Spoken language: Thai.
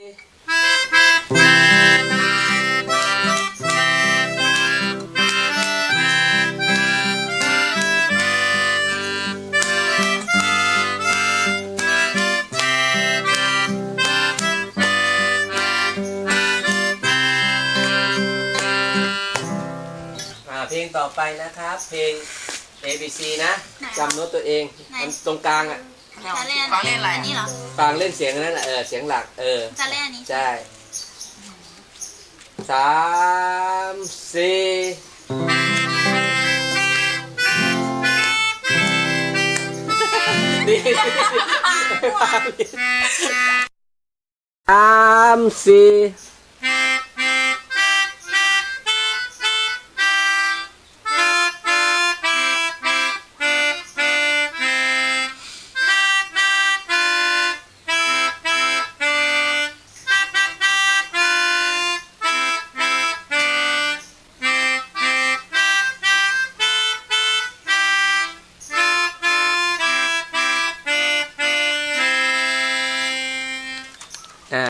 อ่าเพลงต่อไปนะครับ เพลง A B C นะไหนอะจำโน้ตตัวเองไหนมันตรงกลางอะ จะเล่นฟังเล่นอะไรอันนี้เหรอฟังเล่นเสียงอันนั้นน่ะเออเสียงหลัก เออจะเล่นอันนี้ใช่สามสี่ดีสามสี่